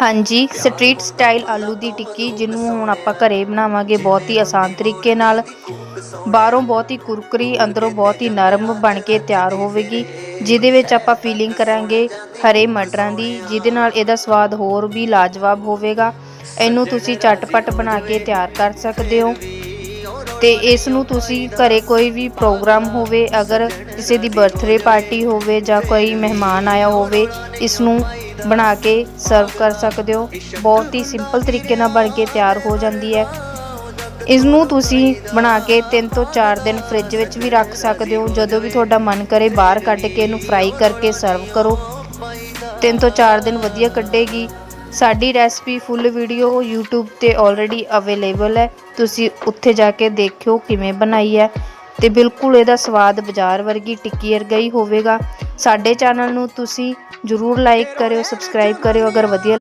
ਹਾਂਜੀ street style ਆਲੂ ਦੀ ਟਿੱਕੀ ਜਿਹਨੂੰ ਹੁਣ ਆਪਾਂ ਘਰੇ ਬਣਾਵਾਂਗੇ ਬਹੁਤ ਹੀ ਆਸਾਨ ਤਰੀਕੇ ਨਾਲ। ਬਾਹਰੋਂ ਬਹੁਤ ਹੀ ਕੁਰਕਰੀ, ਅੰਦਰੋਂ ਬਹੁਤ ਹੀ ਨਰਮ ਬਣ ਕੇ ਤਿਆਰ ਹੋਵੇਗੀ, ਜਿਹਦੇ ਵਿੱਚ ਆਪਾਂ ਫੀਲਿੰਗ ਕਰਾਂਗੇ ਹਰੇ ਮਟਰਾਂ ਦੀ, ਜਿਹਦੇ ਨਾਲ ਇਹਦਾ ਸਵਾਦ ਹੋਰ ਵੀ ਲਾਜਵਾਬ ਹੋਵੇਗਾ। ਇਹਨੂੰ ਤੁਸੀਂ ਚਟਪਟ ਬਣਾ ਕੇ ਤਿਆਰ ਕਰ ਸਕਦੇ ਹੋ। ਤੇ ਇਸ ਨੂੰ ਤੁਸੀਂ ਘਰੇ ਕੋਈ ਵੀ ਪ੍ਰੋਗਰਾਮ ਹੋਵੇ, ਅਗਰ ਕਿਸੇ ਦੀ ਬਰਥਡੇ ਪਾਰਟੀ ਹੋਵੇ ਜਾਂ ਕੋਈ ਮਹਿਮਾਨ ਆਇਆ ਹੋਵੇ, ਇਸ ਨੂੰ ਬਣਾ ਕੇ ਸਰਵ ਕਰ ਸਕਦੇ ਹੋ। ਬਹੁਤ ਹੀ ਸਿੰਪਲ ਤਰੀਕੇ ਨਾਲ ਬਣ ਕੇ ਤਿਆਰ ਹੋ ਜਾਂਦੀ ਹੈ। ਇਸ ਨੂੰ ਤੁਸੀਂ ਬਣਾ ਕੇ 3 ਤੋਂ 4 ਦਿਨ ਫ੍ਰਿਜ ਵਿੱਚ ਵੀ ਰੱਖ ਸਕਦੇ ਹੋ। ਜਦੋਂ ਵੀ ਤੁਹਾਡਾ ਮਨ ਕਰੇ ਬਾਹਰ ਕੱਢ ਕੇ ਇਹਨੂੰ ਫਰਾਈ ਕਰਕੇ ਸਰਵ ਕਰੋ। 3 ਤੋਂ 4 ਦਿਨ ਵਧੀਆ ਕੱਢੇਗੀ। ਸਾਡੀ ਰੈਸਪੀ ਫੁੱਲ ਵੀਡੀਓ YouTube ਤੇ ਆਲਰੇਡੀ ਅਵੇਲੇਬਲ ਹੈ। ਤੁਸੀਂ ਉੱਥੇ ਜਾ ਕੇ ਦੇਖਿਓ ਕਿਵੇਂ ਬਣਾਈ ਹੈ ਤੇ ਬਿਲਕੁਲ ਇਹਦਾ ਸਵਾਦ ਬਾਜ਼ਾਰ ਵਰਗੀ ਟਿੱਕੀ ਵਰਗਾ ਹੀ ਹੋਵੇਗਾ। ਸਾਡੇ ਚੈਨਲ ਨੂੰ ਤੁਸੀਂ ਜਰੂਰ ਲਾਈਕ ਕਰਿਓ ਸਬਸਕ੍ਰਾਈਬ ਕਰਿਓ, ਅਗਰ ਵਧੀਆ